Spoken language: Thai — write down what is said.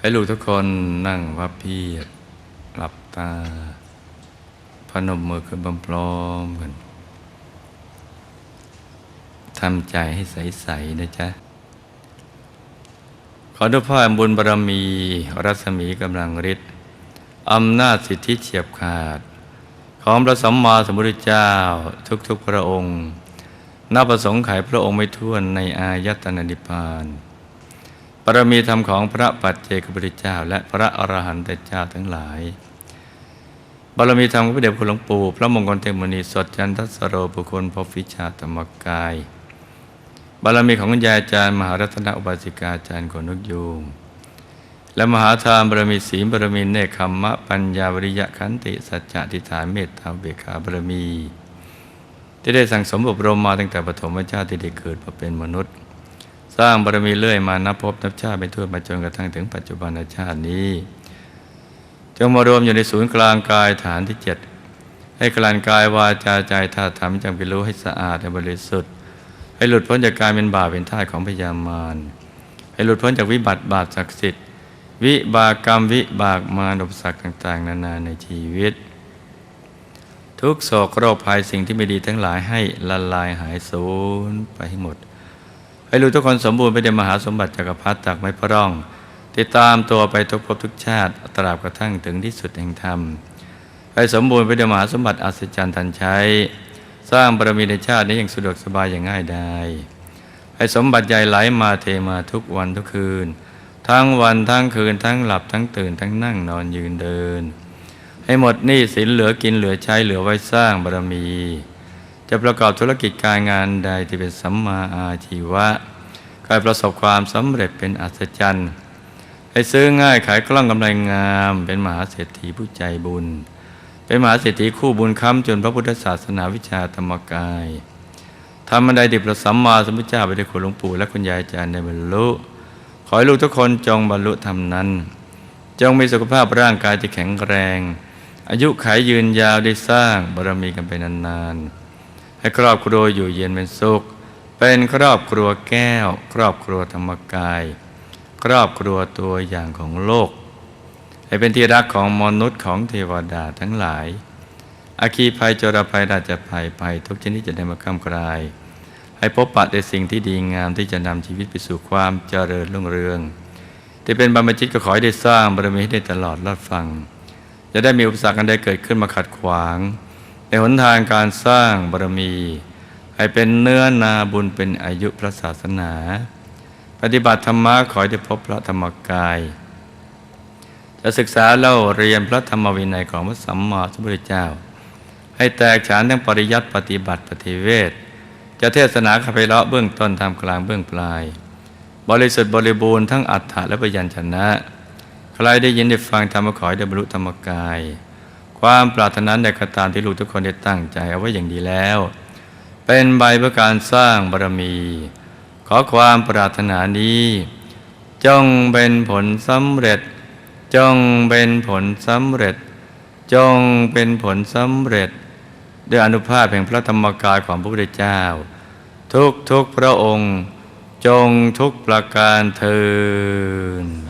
ให้ลูกทุกคนนั่งพับเพียบหลับตา พนมมือขึ้นพร้อมๆกันทำใจให้ใส ๆ นะจ๊ะ ขอด้วยพ่อบุญบารมี รัศมีกำลังฤทธิ์อำนาจสิทธิเฉียบขาด ของพระสัมมาสัมพุทธเจ้าทุก ๆ พระองค์นับประสงค์ไขพระองค์ไม่ท้วนในอายตนะนิพพาน รมีธรรมของพระปัจเจกพุทธเจ้า และพระอรหันตเจ้าทั้งหลาย บารมีธรรมของพระเดชคุณหลวงปู่พระมงคลเทมุนีสดจันทสโรบุคคลพบวิชาธรรมกาย บารมีของคุณยายอาจารย์ มหารัตนอุบาสิกาอาจารย์ขนนกยูงและมหาทานบารมีศีลบารมีเนคขมมะปัญญาวิริยะขันติสัจจะทิฏฐานเมตตาเบขาบารมีที่ได้สั่งสมอบรมมาตั้งแต่ปฐมชาติที่ได้เกิดมาเป็นมนุษย์ สร้างบารมีเรื่อยมานับพบนับชาติไปทั่วมาจนกระทั่งถึงปัจจุบันชาตินี้จงมารวมอยู่ในศูนย์กลางกายฐานที่เจ็ดให้กลั่นกายวาจาใจธาตุธรรมจำเป็นรู้ให้สะอาดและบริสุทธิ์ ให้หลุดพ้นจากการเป็นบาปเป็นท่าสของพยามารให้หลุดพ้นจากวิบัติบาปศักดิ์สิทธิ์ วิบากกรรมวิบากมารอุปสรรคต่างๆ นานาในชีวิต ทุกโศกโรคภัยสิ่งที่ไม่ดีทั้งหลายให้ละลายหายสูญไปให้หมด ให้รู้ทุกคนสมบูรณ์ไปด้วยมหาสมบัติจักรพรรดิจากไม้พระร่อง ติดตามตัวไปทุกภพทุกชาติตราบกระทั่งถึงที่สุดแห่งธรรมให้สมบูรณ์ไปด้วยมหาสมบัติอัศจรรย์ทันใช้ สร้างบารมีในชาตินี้อย่างสะดวกสบายอย่างง่ายดายให้สมบัติใหญ่ไหลมาเทมาทุกวันทุกคืน ทั้งวันทั้งคืนทั้งหลับทั้งตื่นทั้งนั่งนอนยืนเดิน ให้หมดหนี้สินเหลือกินเหลือใช้เหลือไว้สร้างบารมี จะประกอบธุรกิจการงานใดที่เป็นสัมมาอาชีวะกายประสบความสำเร็จเป็นอัศจรรย์ให้ซื้อง่ายขายกล้องกำไรงาม เป็นมหาเศรษฐีผู้ใจบุญ เป็นมหาเศรษฐีคู่บุญค้ำจนพระพุทธศาสนาวิชาธรรมกายทำบันไดดิบพระสัมมาสัมพุทธเจ้าไปได้วยคุณหลวงปู่และคุณยายอาจารย์ในบรรลุขอให้ลูกทุกคนจงบรรลุธรรมนั้น จงมีสุขภาพร่างกายที่แข็งแรง อายุขายยืนยาวได้สร้างบารมีกันไปนานๆ ให้ครอบครัวอยู่เย็นเป็นสุข เป็นครอบครัวแก้ว ครอบครัวธรรมกาย ครอบครัวตัวอย่างของโลก ให้เป็นที่รักของมนุษย์ของเทวดาทั้งหลาย อาคีภัยจรภัยราชภัยภัยทุกชนิดจะได้มาข้ามกลาย ให้พบปะแต่สิ่งที่ดีงามที่จะนำชีวิตไปสู่ความเจริญรุ่งเรืองที่เป็นบรรพชิตก็ขอให้ได้สร้างบารมีให้ได้ตลอดรอดฟังจะได้มีอุปสรรคอันใดเกิดขึ้นมาขัดขวาง ในหนทางการสร้างบารมี ให้เป็นเนื้อนาบุญเป็นอายุพระศาสนา ปฏิบัติธรรมะขอให้ได้พบพระธรรมกาย จะศึกษาเล่าเรียนพระธรรมวินัยของพระสัมมาสัมพุทธเจ้า ให้แตกฉานทั้งปริยัติปฏิบัติปฏิเวทจะเทศนาคาเพเลาะเบื้องต้นทำกลางเบื้องปลาย บริสุทธิ์บริบูรณ์ทั้งอัฏฐะและปยัญชนะ ใครได้ยินได้ฟังธรรมขอให้ได้บรรลุธรรมกาย ความปรารถนาใดก็ตามที่ลูกทุกคนได้ตั้งใจเอาไว้อย่างดีแล้ว เป็นใบเพื่อการสร้างบารมี ขอความปรารถนานี้จงเป็นผลสำเร็จ จงเป็นผลสำเร็จ จงเป็นผลสำเร็จ ด้วยอนุภาพแห่งพระธรรมกายของพระพุทธเจ้า ทุกทุกพระองค์ จงทุกประการเทิน